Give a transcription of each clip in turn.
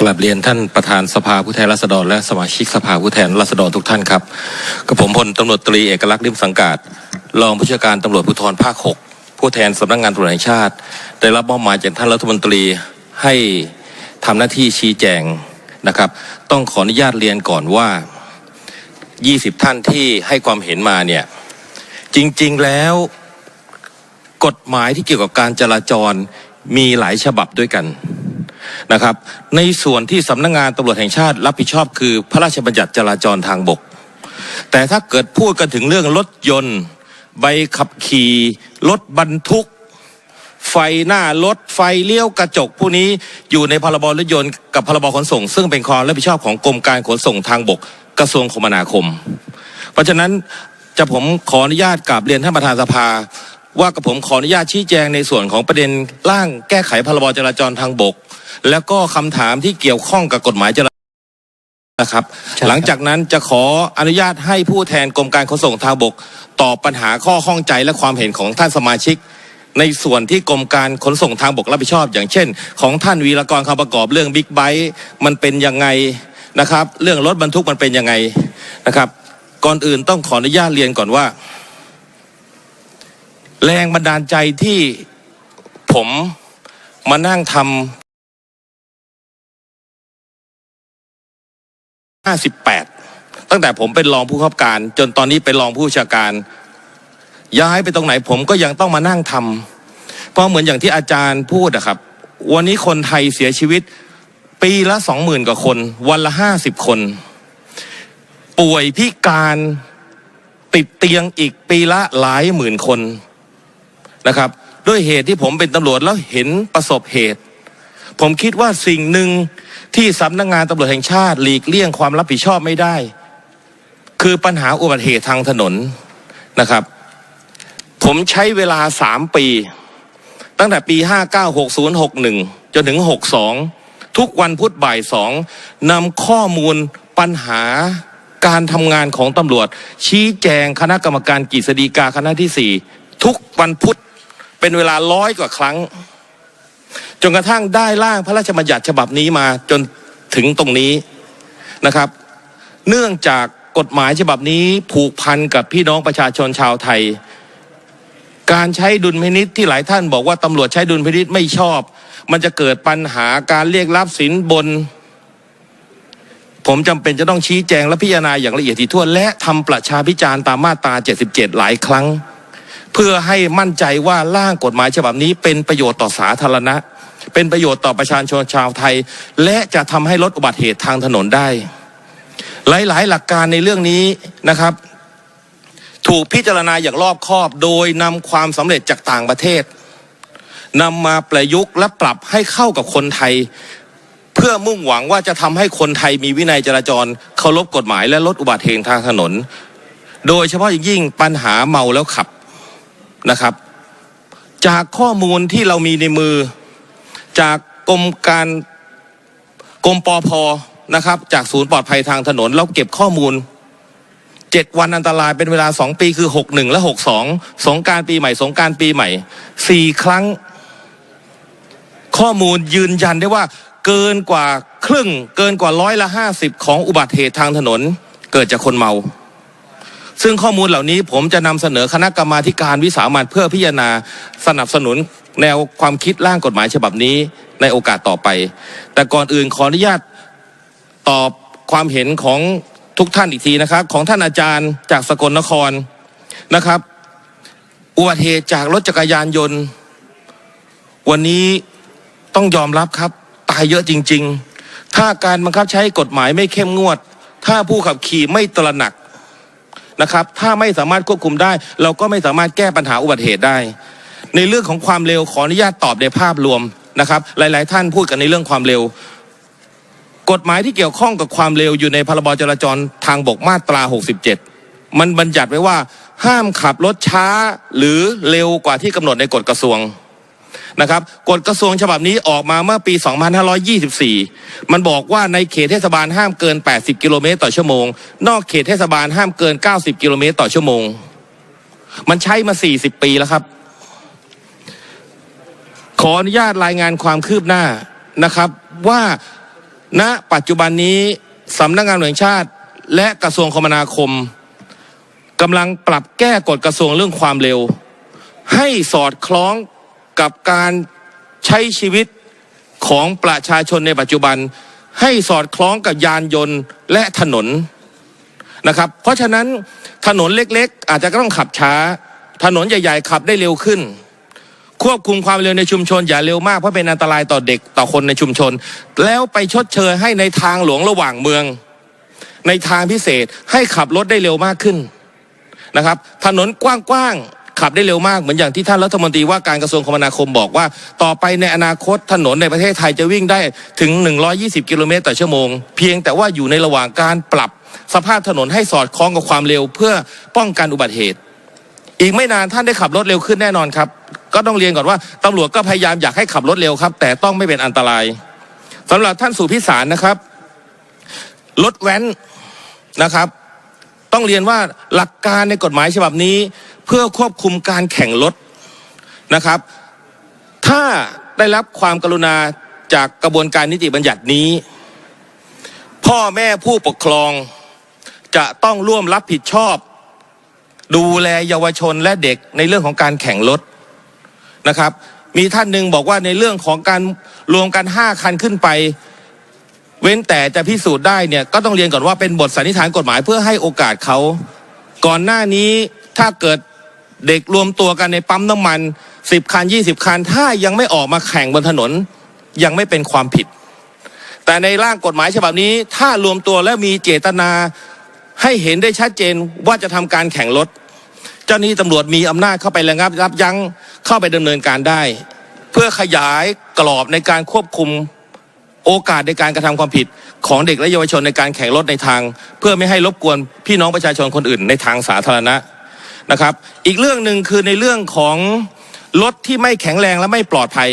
กลับเรียนท่านประธานสภาผู้แทนราษฎรและสมาชิกสภาผู้แทนราษฎรทุกท่านครับกับผมพลตำรวจตรีเอกลักษณ์ริมสังกาดรองผู้ช่วยการตำรวจภูธรภาค 6 ผู้แทนสำนักงานตำรวจแห่งชาติ ได้รับมอบหมายจากท่านรัฐมนตรีให้ทำหน้าที่ชี้แจงนะครับ ต้องขออนุญาตเรียนก่อนว่า 20 ท่านที่ให้ความเห็นมาเนี่ยจริงๆแล้วกฎหมายที่เกี่ยวกับการจราจรมีหลายฉบับด้วยกัน นะครับ ในส่วนที่สำนักงงานตำรวจแห่งชาติรับผิดชอบคือพระราชบัญญัติจราจรทางบก แต่ถ้าเกิดพูดกันถึงเรื่องรถยนต์ ใบขับขี่รถบรรทุก ไฟหน้ารถไฟเลี้ยวกระจกผู้นี้อยู่ในพรบรถยนต์กับพรบขนส่ง ซึ่งเป็นความรับผิดชอบของกรมการขนส่งทางบกกระทรวงคมนาคม เพราะฉะนั้นจะผมขออนุญาตกราบเรียนท่านประธานสภา ว่ากับผมขออนุญาตชี้แจงในส่วนของประเด็นร่างแก้ไขพรบจราจรทางบก แล้วก็คำถามที่เกี่ยวข้องกับกฎหมายจราจรนะครับใช่ครับ หลังจากนั้นจะขออนุญาตให้ผู้แทนกรมการขนส่งทางบก ตอบปัญหาข้อข้องใจและความเห็นของท่านสมาชิก ในส่วนที่กรมการขนส่งทางบกรับผิดชอบ อย่างเช่น ของท่านวีรกรคำประกอบเรื่องบิ๊กไบค์มันเป็นยังไงนะครับ เรื่องรถบรรทุกมันเป็นยังไงนะครับ ก่อนอื่นต้องขออนุญาตเรียนก่อนว่า แรงบันดาลใจที่ผมมานั่งทำห้าสิบแปดตั้งแต่ผมเป็นรองผู้ขับการ จนตอนนี้เป็นรองผู้บัญชาการ ย้ายไปตรงไหนผมก็ยังต้องมานั่งทำเพราะเหมือนอย่างที่อาจารย์พูดอะครับ วันนี้คนไทยเสียชีวิต ปีละสองหมื่นกว่าคน วันละห้าสิบคน ป่วยพิการติดเตียงอีกปีละหลายหมื่นคน นะครับ ด้วยเหตุที่ผมเป็นตำรวจแล้วเห็นประสบเหตุ ผมคิดว่าสิ่งหนึ่งที่สำนักงานตำรวจแห่งชาติหลีกเลี่ยงความรับผิดชอบไม่ได้ คือปัญหาอุบัติเหตุทางถนนนะครับ ผมใช้เวลาสามปี ตั้งแต่ปี596061จนถึง62ทุกวันพุธบ่ายสองนำข้อมูลปัญหาการทำงานของตำรวจ ชี้แจงคณะกรรมการกฤษฎีกาคณะที่4ทุกวันพุธ เป็นเวลาร้อยกว่าครั้ง จนกระทั่งได้ร่างพระราชบัญญัติฉบับนี้มาจนถึงตรงนี้นะครับ เนื่องจากกฎหมายฉบับนี้ผูกพันกับพี่น้องประชาชนชาวไทย การใช้ดุลพินิษที่หลายท่านบอกว่าตำรวจใช้ดุลพินิษไม่ชอบ มันจะเกิดปัญหาการเรียกรับสินบน ผมจำเป็นจะต้องชี้แจงและพิจารณาอย่างละเอียดถี่ถ้วนและทำประชาพิจารณ์ตามมาตรา 77 หลายครั้ง เพื่อให้มั่นใจว่าร่างกฎหมายฉบับนี้เป็นประโยชน์ต่อสาธารณะ เป็นประโยชน์ต่อประชาชนชาวไทย และจะทำให้ลดอุบัติเหตุทางถนนได้ หลายๆ หลักการในเรื่องนี้นะครับ ถูกพิจารณาอย่างรอบคอบโดยนำความสำเร็จจากต่างประเทศนำมาประยุกต์และปรับให้เข้ากับคนไทย เพื่อมุ่งหวังว่าจะทำให้คนไทยมีวินัยจราจรเคารพกฎหมายและลดอุบัติเหตุทางถนน โดยเฉพาะอย่างยิ่งปัญหาเมาแล้วขับ นะครับ จากข้อมูลที่เรามีในมือ จากกรมการกรมปอพนะครับ จากศูนย์ปลอดภัยทางถนน เราเก็บข้อมูลเจ็ดวันอันตรายเป็นเวลาสองปีคือหกหนึ่งและหกสองสงการปีใหม่สงการปีใหม่สี่ครั้ง ข้อมูลยืนยันได้ว่าเกินกว่าครึ่ง เกินกว่าร้อยละห้าสิบของอุบัติเหตุทางถนน เกิดจากคนเมา ซึ่งข้อมูลเหล่านี้ผมจะนำเสนอคณะกรรมาการวิสามันเพื่อพิจารณาสนับสนุนแนวความคิดร่างกฎหมายฉบับนี้ในโอกาสต่อไป แต่ก่อนอื่นขออนุญาตตอบความเห็นของทุกท่านอีกทีนะครับ ของท่านอาจารย์จากสกลนครนะครับอุบัติเหตุจากรถจักรยานยนต์ วันนี้ต้องยอมรับครับ ตายเยอะจริง ๆ ถ้าการบังคับใช้กฎหมายไม่เข้มงวด ถ้าผู้ขับขี่ไม่ตระหนัก นะครับ ถ้าไม่สามารถควบคุมได้ เราก็ไม่สามารถแก้ปัญหาอุบัติเหตุได้ ในเรื่องของความเร็วขออนุญาตตอบในภาพรวมนะครับ หลาย ๆ ท่านพูดกันในเรื่องความเร็ว กฎหมายที่เกี่ยวข้องกับความเร็วอยู่ในพรบจราจรทางบกมาตรา 67 มันบัญญัติไว้ว่า ห้ามขับรถช้าหรือเร็วกว่าที่กำหนดในกฎกระทรวง นะครับกฎกระทรวงฉบับนี้ออกมาเมื่อปี 2524 มันบอกว่าในเขตเทศบาลห้ามเกิน 80 กิโลเมตรต่อชั่วโมง นอกเขตเทศบาลห้ามเกิน 90 กิโลเมตรต่อชั่วโมง มันใช้มา 40 ปีแล้วครับ ขออนุญาตรายงานความคืบหน้านะครับว่าณปัจจุบันนี้สำนักงานตำรวจแห่งชาติ และกระทรวงคมนาคมกำลังปรับแก้กฎกระทรวงเรื่องความเร็ว ให้สอดคล้อง กับการใช้ชีวิตของประชาชนในปัจจุบัน ให้สอดคล้องกับยานยนต์และถนนนะครับ เพราะฉะนั้นถนนเล็กๆ อาจจะต้องขับช้า ถนนใหญ่ ๆ ขับได้เร็วขึ้น ควบคุมความเร็วในชุมชนอย่าเร็วมากเพราะเป็นอันตรายต่อเด็กต่อคนในชุมชน แล้วไปชดเชยให้ในทางหลวงระหว่างเมือง ในทางพิเศษให้ขับรถได้เร็วมากขึ้นนะครับ ถนนกว้างๆ ขับได้เร็วมากเหมือนอย่างที่ท่านรัฐมนตรีว่าการกระทรวงคมนาคมบอกว่า ต่อไปในอนาคตถนนในประเทศไทยจะวิ่งได้ถึง 120 กิโลเมตรต่อชั่วโมง เพียงแต่ว่าอยู่ในระหว่างการปรับสภาพถนนให้สอดคล้องกับความเร็ว เพื่อป้องกันอุบัติเหตุ อีกไม่นานท่านได้ขับรถเร็วขึ้นแน่นอนครับ ก็ต้องเรียนก่อนว่าตำรวจก็พยายามอยากให้ขับรถเร็วครับ แต่ต้องไม่เป็นอันตรายสำหรับท่านสุพิสารนะครับรถแว้นนะครับ ต้องเรียนว่าหลักการในกฎหมายฉบับนี้ เพื่อควบคุมการแข่งรถนะครับ ถ้าได้รับความกรุณาจากกระบวนการนิติบัญญัตินี้ พ่อแม่ผู้ปกครองจะต้องร่วมรับผิดชอบ ดูแลเยาวชนและเด็กในเรื่องของการแข่งรถนะครับ มีท่านหนึ่งบอกว่าในเรื่องของการรวมกันห้าคันขึ้นไป เว้นแต่จะพิสูจน์ได้เนี่ยก็ต้องเรียนก่อนว่าเป็นบทสันนิษฐานกฎหมายเพื่อให้โอกาสเขา ก่อนหน้านี้ถ้าเกิด เด็กรวมตัวกันในปั๊มน้ำมันสิบคันยี่สิบคัน ถ้ายังไม่ออกมาแข่งบนถนน ยังไม่เป็นความผิด แต่ในร่างกฎหมายฉบับนี้ ถ้ารวมตัวและมีเจตนาให้เห็นได้ชัดเจนว่าจะทำการแข่งรถ เจ้าหน้าที่ตำรวจมีอำนาจเข้าไประงับยับยั้งเข้าไปดำเนินการได้ เพื่อขยายกรอบในการควบคุมโอกาสในการกระทำความผิดของเด็กและเยาวชนในการแข่งรถในทาง เพื่อไม่ให้รบกวนพี่น้องประชาชนคนอื่นในทางสาธารณะ นะครับ อีกเรื่องหนึ่งคือในเรื่องของรถที่ไม่แข็งแรงและไม่ปลอดภัย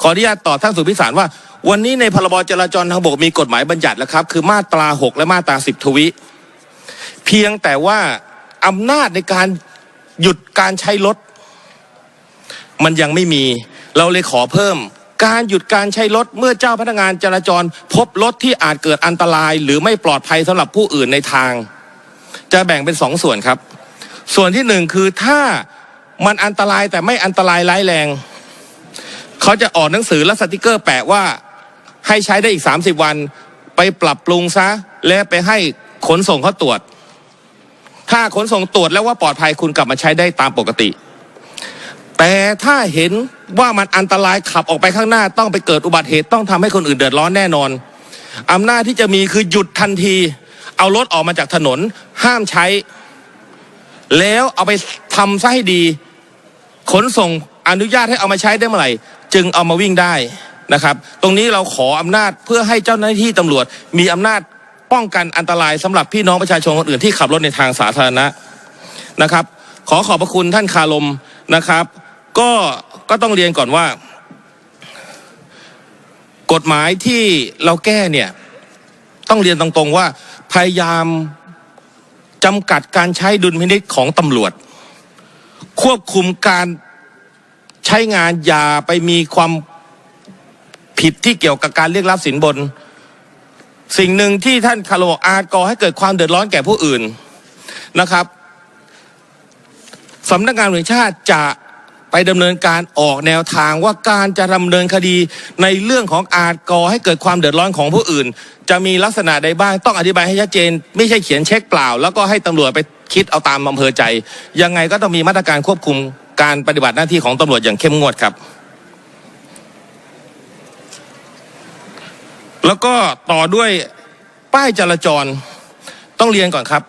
ขออนุญาตตอบท่านสุพิสารว่า วันนี้ในพรบจราจรทางบกมีกฎหมายบัญญัติแล้วครับ คือมาตรา 6 และมาตรา 10 ทวิเพียงแต่ว่าอำนาจในการหยุดการใช้รถ มันยังไม่มี เราเลยขอเพิ่ม การหยุดการใช้รถเมื่อเจ้าพนักงานจราจร พบรถที่อาจเกิดอันตราย หรือไม่ปลอดภัยสำหรับผู้อื่นในทาง จะแบ่งเป็นสองส่วนครับ ส่วนที่หนึ่งคือถ้ามันอันตรายแต่ไม่อันตรายร้ายแรง เขาจะออกหนังสือและสติกเกอร์แปะว่าให้ใช้ได้อีก 30 วัน ไปปรับปรุงซะ และไปให้ขนส่งเขาตรวจ ถ้าขนส่งตรวจแล้วว่าปลอดภัยคุณกลับมาใช้ได้ตามปกติ แต่ถ้าเห็นว่ามันอันตรายขับออกไปข้างหน้า ต้องไปเกิดอุบัติเหตุต้องทำให้คนอื่นเดือดร้อนแน่นอนอำนาจที่จะมีคือหยุดทันที เอารถออกมาจากถนนห้ามใช้ แล้วเอาไปทำซะให้ดี ขนส่งอนุญาตให้เอามาใช้ได้เมื่อไหร่ จึงเอามาวิ่งได้นะครับ ตรงนี้เราขออำนาจเพื่อให้เจ้าหน้าที่ตำรวจ มีอำนาจป้องกันอันตรายสำหรับพี่น้องประชาชนคนอื่นที่ขับรถในทางสาธารณะนะครับ ขอขอบพระคุณท่านคารมนะครับ ก็ก็ต้องเรียนก่อนว่า กฎหมายที่เราแก้เนี่ย ต้องเรียนตรงๆว่าพยายาม จำกัดการใช้ดุลพินิษของตำรวจ ควบคุมการใช้งานอย่าไปมีความผิดที่เกี่ยวกับการเรียกรับสินบน สิ่งหนึ่งที่ท่านคาร์โลอาจก่อให้เกิดความเดือดร้อนแก่ผู้อื่นนะครับสำนักงานหน่วจแห่งชาติจะ ดำเนินการออกแนวทางว่าการจะดำเนินคดีในเรื่องของอาจก่อให้เกิดความเดือดร้อนของผู้อื่น จะมีลักษณะใดบ้างต้องอธิบายให้ชัดเจน ไม่ใช่เขียนเช็คเปล่า แล้วก็ให้ตำรวจไปคิดเอาตามอำเภอใจ ยังไงก็ต้องมีมาตรการควบคุมการปฏิบัติหน้าที่ของตำรวจอย่างเข้มงวดครับ แล้วก็ต่อด้วยป้ายจราจรต้องเรียนก่อนครับ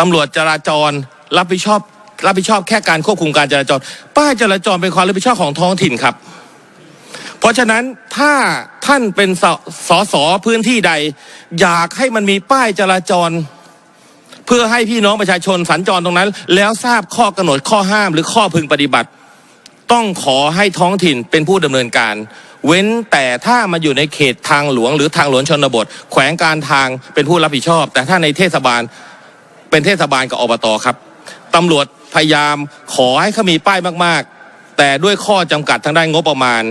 ตำรวจจราจรรับผิดชอบ รับผิดชอบแค่การควบคุมการจราจร ป้ายจราจรเป็นความรับผิดชอบของท้องถิ่นครับ เพราะฉะนั้นถ้าท่านเป็นสสสพื้นที่ใด อยากให้มันมีป้ายจราจร เพื่อให้พี่น้องประชาชนสัญจรตรงนั้น แล้วทราบข้อกำหนดข้อห้ามหรือข้อพึงปฏิบัติ ต้องขอให้ท้องถิ่นเป็นผู้ดำเนินการเว้นแต่ถ้ามาอยู่ในเขตทางหลวง หรือทางหลวงชนบท แขวงการทางเป็นผู้รับผิดชอบ แต่ถ้าในเทศบาลเป็นเทศบาลกับอบตครับ ตำรวจพยายามขอให้เขามีป้ายมากๆ แต่ด้วยข้อจำกัดทางด้านงบประมาณ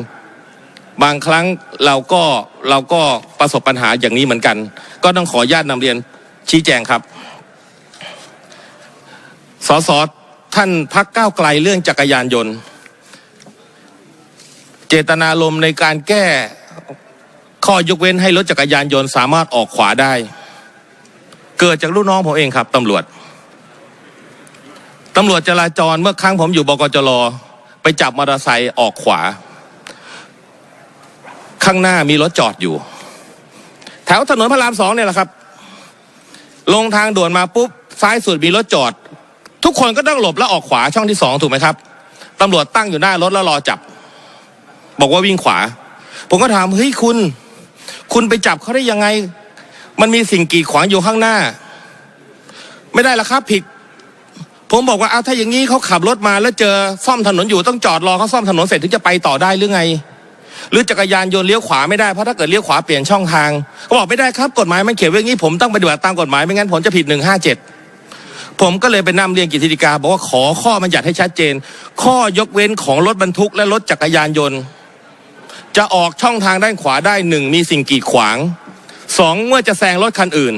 บางครั้งเราก็เราก็ประสบปัญหาอย่างนี้เหมือนกัน ก็ต้องขออนุญาตนำเรียนชี้แจงครับสสท่านพักก้าวไกลเรื่องจักรยานยนต์ เจตนารมณ์ในการแก้ข้อยกเว้นให้รถจักรยานยนต์สามารถออกขวาได้ เกิดจากลูกน้องผมเองครับตำรวจ ตำรวจจราจรเมื่อครั้งผมอยู่บกจรไปจับมอเตอร์ไซค์ออกขวา ข้างหน้ามีรถจอดอยู่ แถวถนนพระรามสองเนี่ยแหละครับ ลงทางด่วนมาปุ๊บซ้ายสุดมีรถจอด ทุกคนก็ต้องหลบแล้วออกขวาช่องที่สองถูกไหมครับตำรวจตั้งอยู่หน้ารถแล้วรอจับ บอกว่าวิ่งขวา ผมก็ถามเฮ้ยคุณ คุณไปจับเขาได้ยังไง มันมีสิ่งกีดขวางอยู่ข้างหน้า ไม่ได้ละครับผิด ผมบอกว่าเอาถ้าอย่างนี้เขาขับรถมาแล้วเจอซ่อมถนนอยู่ต้องจอดรอเขาซ่อมถนนเสร็จถึงจะไปต่อได้หรือไง หรือจักรยานยนต์เลี้ยวขวาไม่ได้เพราะถ้าเกิดเลี้ยวขวาเปลี่ยนช่องทางเขาบอกไม่ได้ครับกฎหมายมันเขียนไว้อย่างนี้ผมต้องปฏิบัติตามกฎหมายไม่งั้นผมจะผิดหนึ่งห้าเจ็ดผมก็เลยไปนำเรียนกิจธิกาบอกว่าขอข้อบัญญัติให้ชัดเจน ข้อยกเว้นของรถบรรทุกและรถจักรยานยนต์ จะออกช่องทางด้านขวาได้หนึ่งมีสิ่งกีดขวางสองเมื่อจะแซงรถคันอื่น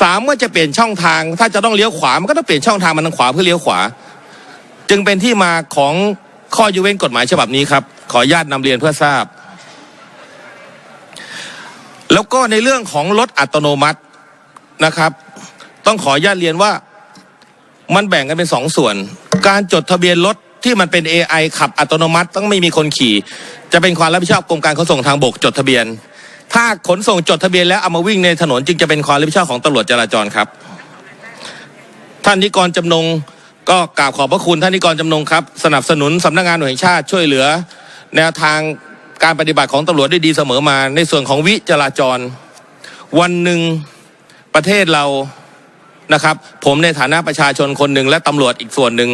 สามเมื่อจะเปลี่ยนช่องทาง ถ้าจะต้องเลี้ยวขวา มันก็ต้องเปลี่ยนช่องทางมันทางขวาเพื่อเลี้ยวขวา จึงเป็นที่มาของข้อยกเว้นกฎหมายฉบับนี้ครับ ขออนุญาตนำเรียนเพื่อทราบ แล้วก็ในเรื่องของรถอัตโนมัตินะครับ ต้องขออนุญาตเรียนว่ามันแบ่งกันเป็นสองส่วน การจดทะเบียนรถที่มันเป็น AI ขับอัตโนมัติ ต้องไม่มีคนขี่ จะเป็นความรับผิดชอบกรมการขนส่งทางบกจดทะเบียน ถ้าขนส่งจดทะเบียนแล้วเอามาวิ่งในถนนจึงจะเป็นความรับผิดชอบของตำรวจจราจรครับ ท่านนิกรจำนงก็กราบขอบพระคุณท่านนิกรจำนงครับ สนับสนุนสำนักงานหน่วยแห่งชาติช่วยเหลือ แนวทางการปฏิบัติของตำรวจได้ดีเสมอมา ในส่วนของวิจราจร วันหนึ่งประเทศเรานะครับ ผมในฐานะประชาชนคนหนึ่งและตำรวจอีกส่วนหนึ่ง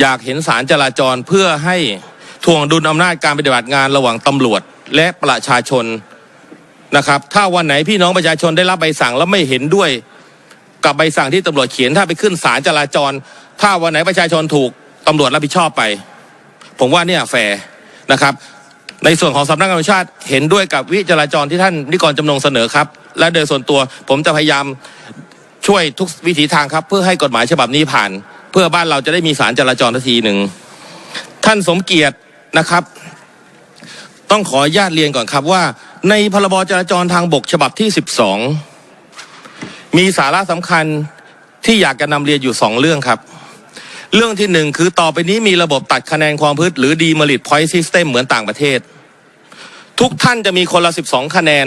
อยากเห็นสารจราจรเพื่อให้ทวงดุลอำนาจการปฏิบัติงานระหว่างตำรวจและประชาชน นะครับ ถ้าวันไหนพี่น้องประชาชนได้รับใบสั่งแล้วไม่เห็นด้วย กับใบสั่งที่ตำรวจเขียนถ้าไปขึ้นศาลจราจร ถ้าวันไหนประชาชนถูกตำรวจรับผิดชอบไป ผมว่าเนี่ยแฟร์นะครับ ในส่วนของสำนักงานรวจแห่งชาติเห็นด้วยกับวิจราจรที่ท่านนิกรจำนงเสนอครับ และโดยส่วนตัวผมจะพยายามช่วยทุกวิถีทางครับ เพื่อให้กฎหมายฉบับนี้ผ่าน เพื่อบ้านเราจะได้มีสารจราจรทันทีหนึ่งท่านสมเกียรตินะครับ ต้องขออนุญาตเรียนก่อนครับว่า ในพรบจราจรทางบกฉบับที่ 12 มีสาระสำคัญที่อยากจะนำเรียนอยู่สองเรื่องครับ เรื่องที่หนึ่งคือต่อไปนี้มีระบบตัดคะแนนความพืชหรือ demerit point system เหมือนต่างประเทศ ทุกท่านจะมีคนละ 12 คะแนน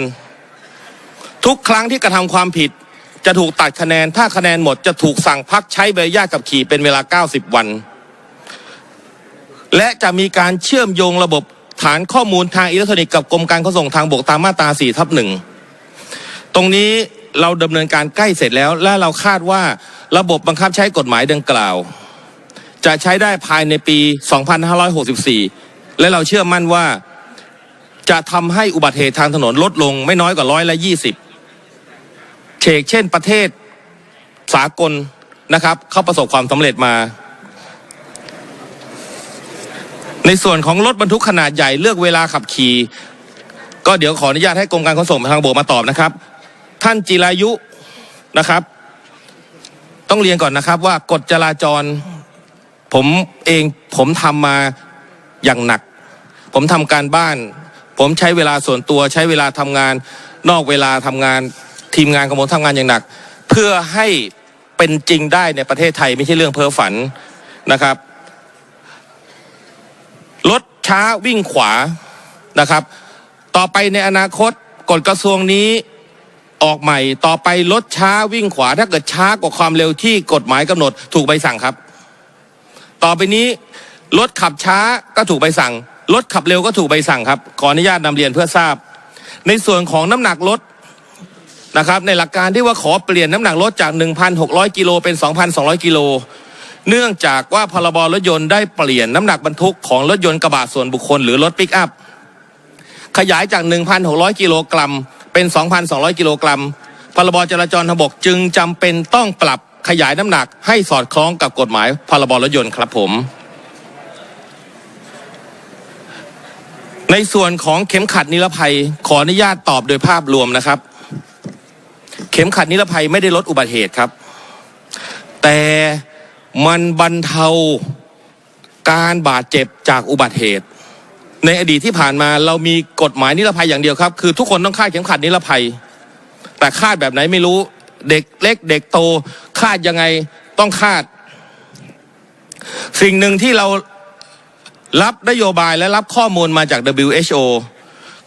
ทุกครั้งที่กระทำความผิดจะถูกตัดคะแนน ถ้าคะแนนหมดจะถูกสั่งพักใช้ใบอนุญาตขับขี่เป็นเวลา 90 วัน และจะมีการเชื่อมโยงระบบ ฐานข้อมูลทางอิเล็กทรอนิกส์กับกรมการขนส่งทางบกตามมาตรา4ทับหนึ่งตรงนี้เราดำเนินการใกล้เสร็จแล้ว และเราคาดว่าระบบบังคับใช้กฎหมายดังกล่าว จะใช้ได้ภายในปี 2564 และเราเชื่อมั่นว่าจะทำให้อุบัติเหตุทางถนนลดลงไม่น้อยกว่าร้อยละ20เชกเช่นประเทศสากลนะครับ เข้าประสบความสำเร็จมา ในส่วนของรถบรรทุกขนาดใหญ่เลือกเวลาขับขี่ก็เดี๋ยวขออนุญาตให้กรมการขนส่งทางบกมาตอบนะครับ ท่านจิรายุนะครับ ต้องเรียนก่อนนะครับว่ากฎจราจร ผมเองผมทำมาอย่างหนัก ผมทำการบ้าน ผมใช้เวลาส่วนตัวใช้เวลาทำงาน นอกเวลาทำงานทีมงานของผมทำงานอย่างหนัก เพื่อให้เป็นจริงได้ในประเทศไทยไม่ใช่เรื่องเพ้อฝันนะครับ รถช้าวิ่งขวานะครับ ต่อไปในอนาคตกฎกระทรวงนี้ออกใหม่ต่อไปรถช้าวิ่งขวา ถ้าเกิดช้ากว่าความเร็วที่กฎหมายกำหนดถูกใบสั่งครับ ต่อไปนี้รถขับช้าก็ถูกใบสั่งรถขับเร็วก็ถูกใบสั่งครับขออนุญาตนำเรียนเพื่อทราบ ในส่วนของน้ำหนักรถนะครับ ในหลักการที่ว่าขอเปลี่ยนน้ำหนักรถจาก 1,600 กิโลเป็น 2,200 กิโล เนื่องจากว่าพรบรถยนต์ได้เปลี่ยนน้ำหนักบรรทุกของรถยนต์กระบะส่วนบุคคลหรือรถปิกอัพ ขยายจาก 1,600 กิโลกรัม เป็น 2,200 กิโลกรัม พรบจราจรทางบกจึงจำเป็นต้องปรับขยายน้ำหนักให้สอดคล้องกับกฎหมายพรบรถยนต์ครับผม ในส่วนของเข็มขัดนิรภัยขออนุญาตตอบโดยภาพรวมนะครับ เข็มขัดนิรภัยไม่ได้ลดอุบัติเหตุครับ แต่ มันบรรเทาการบาดเจ็บจากอุบัติเหตุ ในอดีตที่ผ่านมาเรามีกฎหมายนิรภัยอย่างเดียวครับ คือทุกคนต้องคาดเข็มขัดนิรภัย แต่คาดแบบไหนไม่รู้เด็กเล็กเด็กโตคาดยังไงต้องคาด สิ่งหนึ่งที่เรารับนโยบายและรับข้อมูลมาจาก WHO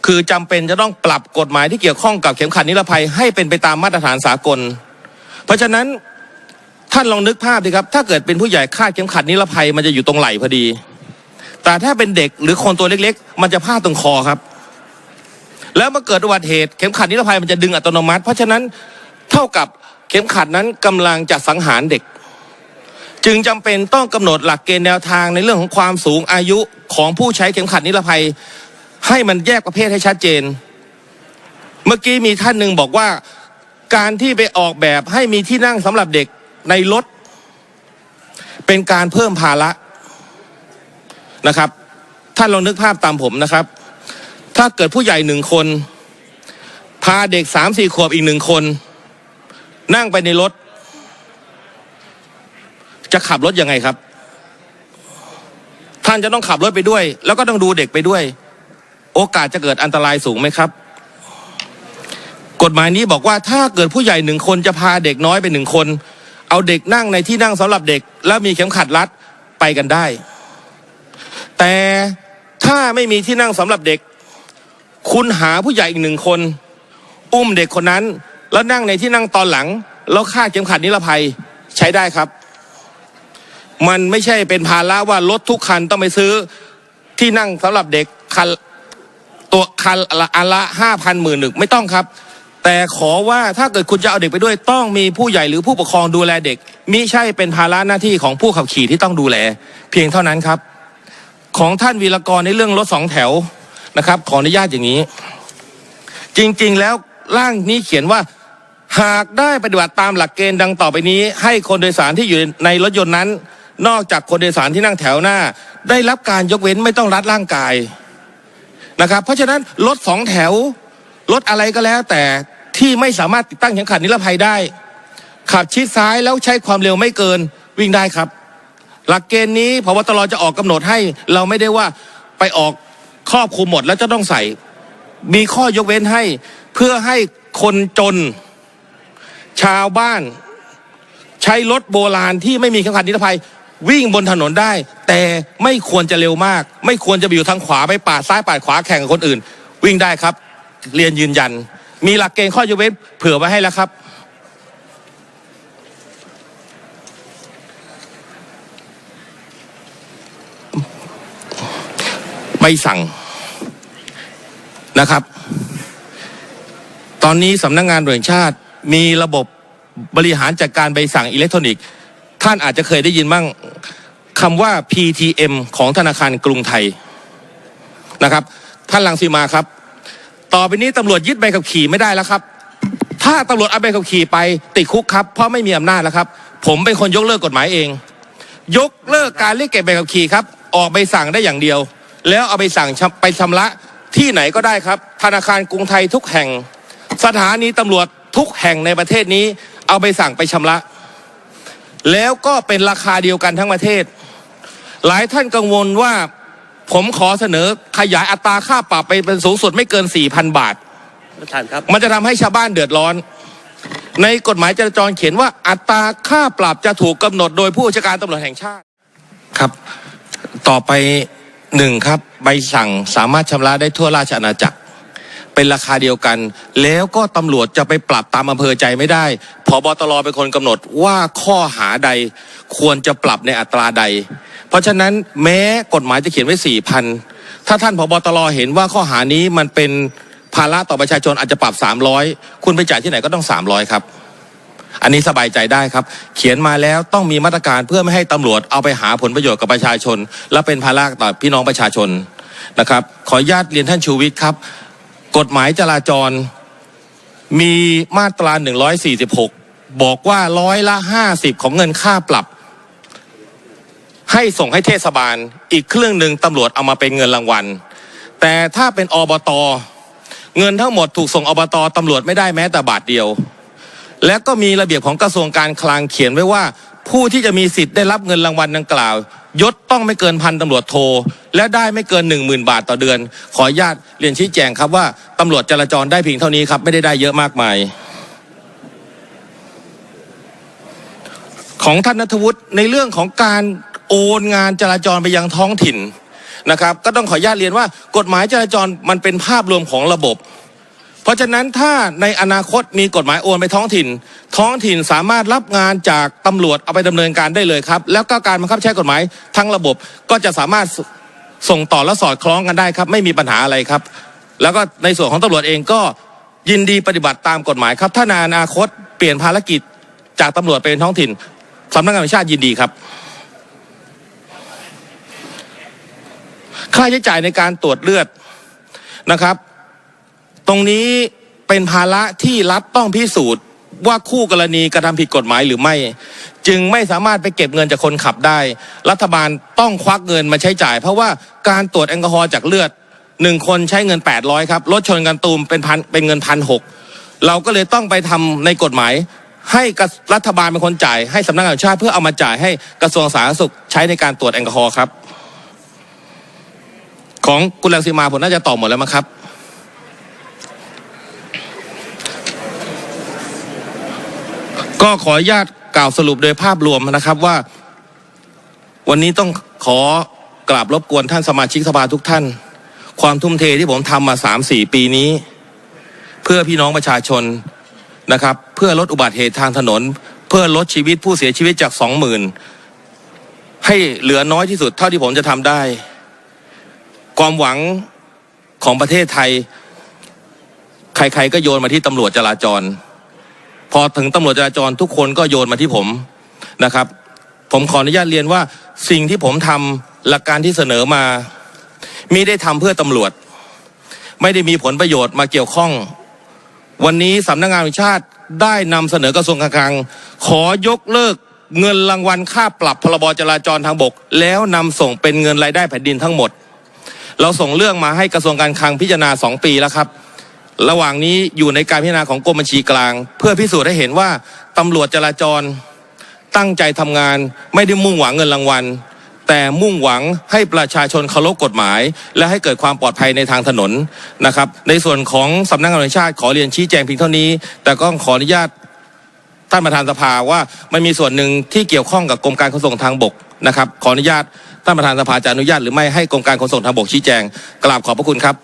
คือจำเป็นจะต้องปรับกฎหมายที่เกี่ยวข้องกับเข็มขัดนิรภัยให้เป็นไปตามมาตรฐานสากล เพราะฉะนั้น ท่านลองนึกภาพดิครับ ถ้าเกิดเป็นผู้ใหญ่คาดเข็มขัดนิรภัยมันจะอยู่ตรงไหล่พอดี แต่ถ้าเป็นเด็กหรือคนตัวเล็ก ๆ มันจะพาดตรงคอครับ แล้วเมื่อเกิดอุบัติเหตุเข็มขัดนิรภัยมันจะดึงอัตโนมัติ เพราะฉะนั้นเท่ากับเข็มขัดนั้นกำลังจะสังหารเด็ก จึงจำเป็นต้องกำหนดหลักเกณฑ์แนวทางในเรื่องของความสูงอายุของผู้ใช้เข็มขัดนิรภัย ให้มันแยกประเภทให้ชัดเจน เมื่อกี้มีท่านหนึ่งบอกว่าการที่ไปออกแบบให้มีที่นั่งสำหรับเด็ก ในรถ เป็นการเพิ่มภาระนะครับ ท่านลองนึกภาพตามผมนะครับ ถ้าเกิดผู้ใหญ่หนึ่งคน พาเด็กสามสี่ขวบอีกหนึ่งคน นั่งไปในรถ จะขับรถยังไงครับ ท่านจะต้องขับรถไปด้วย แล้วก็ต้องดูเด็กไปด้วย โอกาสจะเกิดอันตรายสูงไหมครับกฎหมายนี้บอกว่าถ้าเกิดผู้ใหญ่หนึ่งคนจะพาเด็กน้อยไปหนึ่งคน เอาเด็กนั่งในที่นั่งสำหรับเด็ก แล้วมีเข็มขัดรัดไปกันได้ แต่ถ้าไม่มีที่นั่งสำหรับเด็ก คุณหาผู้ใหญ่อีกหนึ่งคน อุ้มเด็กคนนั้น แล้วนั่งในที่นั่งตอนหลัง แล้วคาดเข็มขัดนิรภัยใช้ได้ครับ มันไม่ใช่เป็นภาระว่ารถทุกคันต้องไปซื้อที่นั่งสำหรับเด็กคันตัวคันอันละห้าพันหมื่นหนึ่งไม่ต้องครับ แต่ขอว่าถ้าเกิดคุณจะเอาเด็กไปด้วย ต้องมีผู้ใหญ่หรือผู้ปกครองดูแลเด็กมิใช่เป็นภาระหน้าที่ของผู้ขับขี่ที่ต้องดูแล เพียงเท่านั้นครับ ของท่านวีรกรในเรื่องรถสองแถวนะครับ ขออนุญาตอย่างนี้ จริงๆแล้วร่างนี้เขียนว่าหากได้ปฏิบัติตามหลักเกณฑ์ดังต่อไปนี้ ให้คนโดยสารที่อยู่ในรถยนต์นั้น นอกจากคนโดยสารที่นั่งแถวหน้า ได้รับการยกเว้นไม่ต้องรัดร่างกายนะครับ เพราะฉะนั้นรถสองแถวรถอะไรก็แล้วแต่ ที่ไม่สามารถติดตั้งเข็มขัดนิรภัยได้ ขับชิดซ้ายแล้วใช้ความเร็วไม่เกินวิ่งได้ครับ หลักเกณฑ์นี้พบตรจะออกกำหนดให้เราไม่ได้ว่าไปออกครอบคลุมหมดแล้วจะต้องใส่ มีข้อยกเว้นให้เพื่อให้คนจน ชาวบ้าน ใช้รถโบราณที่ไม่มีเข็มขัดนิรภัยวิ่งบนถนนได้ แต่ไม่ควรจะเร็วมาก ไม่ควรจะไปอยู่ทางขวาไปปาดซ้ายปาดขวาแข่งกับคนอื่น วิ่งได้ครับ เรียนยืนยัน มีหลักเกณฑ์ข้อยกเว้นเผื่อไว้ให้แล้วครับ ใบสั่งนะครับ ตอนนี้สำนักงงานตำรวจแห่งชาติมีระบบบริหารจัดการใบสั่งอิเล็กทรอนิกส์ ท่านอาจจะเคยได้ยินบ้างคำว่า PTM ของธนาคารกรุงไทยนะครับ ท่านลังสีมาครับ ต่อไปนี้ตำรวจยึดใบขับขี่ไม่ได้แล้วครับ ถ้าตำรวจเอาใบขับขี่ไปติดคุกครับเพราะไม่มีอำนาจแล้วครับ ผมเป็นคนยกเลิกกฎหมายเอง ยกเลิกการเรียกเก็บใบขับขี่ครับออกใบสั่งได้อย่างเดียว แล้วเอาไปสั่งไปชำระที่ไหนก็ได้ครับ ธนาคารกรุงไทยทุกแห่ง สถานีตำรวจทุกแห่งในประเทศนี้ เอาไปสั่งไปชำระ แล้วก็เป็นราคาเดียวกันทั้งประเทศ หลายท่านกังวลว่า ผมขอเสนอขยายอัตราค่าปรับไปเป็นสูงสุดไม่เกิน4,000บาทประธานครับ มันจะทำให้ชาวบ้านเดือดร้อน ในกฎหมายจราจรเขียนว่าอัตราค่าปรับจะถูกกำหนดโดยผู้บัญชาการตำรวจแห่งชาติครับ ต่อไปหนึ่งครับ ใบสั่งสามารถชำระได้ทั่วราชอาณาจักร เป็นราคาเดียวกัน แล้วก็ตำรวจจะไปปรับตามอำเภอใจไม่ได้พบตรเป็นคนกำหนดว่าข้อหาใดควรจะปรับในอัตราใด เพราะฉะนั้นแม้กฎหมายจะเขียนไว้สี่พันถ้าท่านพบตรเห็นว่าข้อหานี้มันเป็นภาระต่อประชาชนอาจจะปรับสามร้อยคุณไปจ่ายที่ไหนก็ต้องสามร้อยครับ อันนี้สบายใจได้ครับ เขียนมาแล้วต้องมีมาตรการเพื่อไม่ให้ตำรวจเอาไปหาผลประโยชน์กับประชาชน และเป็นภาระต่อพี่น้องประชาชนนะครับ ขออนุญาตเรียนท่านชูวิทย์ครับ กฎหมายจราจรมีมาตรา 146 บอกว่าร้อยละ 50 ของเงินค่าปรับ ให้ส่งให้เทศบาล อีกเครื่องหนึ่งตำรวจเอามาเป็นเงินรางวัล แต่ถ้าเป็นอบต เงินทั้งหมดถูกส่งอบตตำรวจไม่ได้แม้แต่บาทเดียว และก็มีระเบียบของกระทรวงการคลังเขียนไว้ว่า ผู้ที่จะมีสิทธิ์ได้รับเงินรางวัลดังกล่าวยศต้องไม่เกินพันตำรวจโท และได้ไม่เกินหนึ่งหมื่นบาทต่อเดือน ขออนุญาตเรียนชี้แจงครับว่าตำรวจจราจรได้เพียงเท่านี้ครับ ไม่ได้ได้เยอะมากมาย ของท่านนัทวุฒิในเรื่องของการ โอนงานจราจรไปยังท้องถิ่นนะครับก็ต้องขออนุญาตเรียนว่ากฎหมายจราจรมันเป็นภาพรวมของระบบ เพราะฉะนั้นถ้าในอนาคตมีกฎหมายโอนไปท้องถิ่น ท้องถิ่นสามารถรับงานจากตำรวจเอาไปดำเนินการได้เลยครับ แล้วก็การบังคับใช้กฎหมายทั้งระบบก็จะสามารถส่งต่อและสอดคล้องกันได้ครับ ไม่มีปัญหาอะไรครับ แล้วก็ในส่วนของตำรวจเองก็ยินดีปฏิบัติตามกฎหมายครับ ถ้าในอนาคตเปลี่ยนภารกิจจากตำรวจเป็นท้องถิ่นสำนักงานวจแห่งชาติยินดีครับ ค่าใช้จ่ายในการตรวจเลือดนะครับ ตรงนี้เป็นภาระที่รัฐต้องพิสูจน์ว่าคู่กรณีกระทำผิดกฎหมายหรือไม่ จึงไม่สามารถไปเก็บเงินจากคนขับได้ รัฐบาลต้องควักเงินมาใช้จ่าย เพราะว่าการตรวจแอลกอฮอล์จากเลือดหนึ่งคนใช้เงิน 800ครับรถชนกันตูมเป็นพันเป็นเงินพันหกเราก็เลยต้องไปทำในกฎหมาย ให้รัฐบาลเป็นคนจ่ายให้สำนักงานชาติเพื่อเอามาจ่ายให้กระทรวงสาธารณสุขใช้ในการตรวจแอลกอฮอล์ครับ ของกุลังสีมาผมน่าจะตอบหมดแล้วมั้งครับ ก็ขออนุญาตกล่าวสรุปโดยภาพรวมนะครับว่า วันนี้ต้องขอกราบรบกวนท่านสมาชิกสภาทุกท่าน ความทุ่มเทที่ผมทำมาสามสี่ปีนี้ เพื่อพี่น้องประชาชนนะครับ เพื่อลดอุบัติเหตุทางถนน เพื่อลดชีวิตผู้เสียชีวิตจากสองหมื่นให้เหลือน้อยที่สุดเท่าที่ผมจะทำได้ ความหวังของประเทศไทย ใครๆก็โยนมาที่ตำรวจจราจร พอถึงตำรวจจราจรทุกคนก็โยนมาที่ผมนะครับ ผมขออนุญาตเรียนว่าสิ่งที่ผมทำหลักการที่เสนอมามิได้ทำเพื่อตำรวจ ไม่ได้มีผลประโยชน์มาเกี่ยวข้อง วันนี้สำนักงานวจแห่งชาติได้นำเสนอกระทรวงการคลัง ขอยกเลิกเงินรางวัลค่าปรับพรบจราจรทางบก แล้วนำส่งเป็นเงินรายได้แผ่นดินทั้งหมด เราส่งเรื่องมาให้กระทรวงการคลังพิจารณาสองปีแล้วครับ ระหว่างนี้อยู่ในการพิจารณาของกรมบัญชีกลาง เพื่อพิสูจน์ให้เห็นว่าตำรวจจราจรตั้งใจทำงาน ไม่ได้มุ่งหวังเงินรางวัล แต่มุ่งหวังให้ประชาชนเคารพกฎหมาย และให้เกิดความปลอดภัยในทางถนนนะครับ ในส่วนของสำนักงานตำรวจชาติขอเรียนชี้แจงเพียงเท่านี้ แต่ก็ขออนุญาตท่านประธานสภาว่ามันมีส่วนหนึ่งที่เกี่ยวข้องกับกรมการขนส่งทางบก นะครับขออนุญาตท่านประธานสภาจะอนุญาตหรือไม่ให้กรมการขนส่งทางบกชี้แจงกราบขอบพระคุณครับ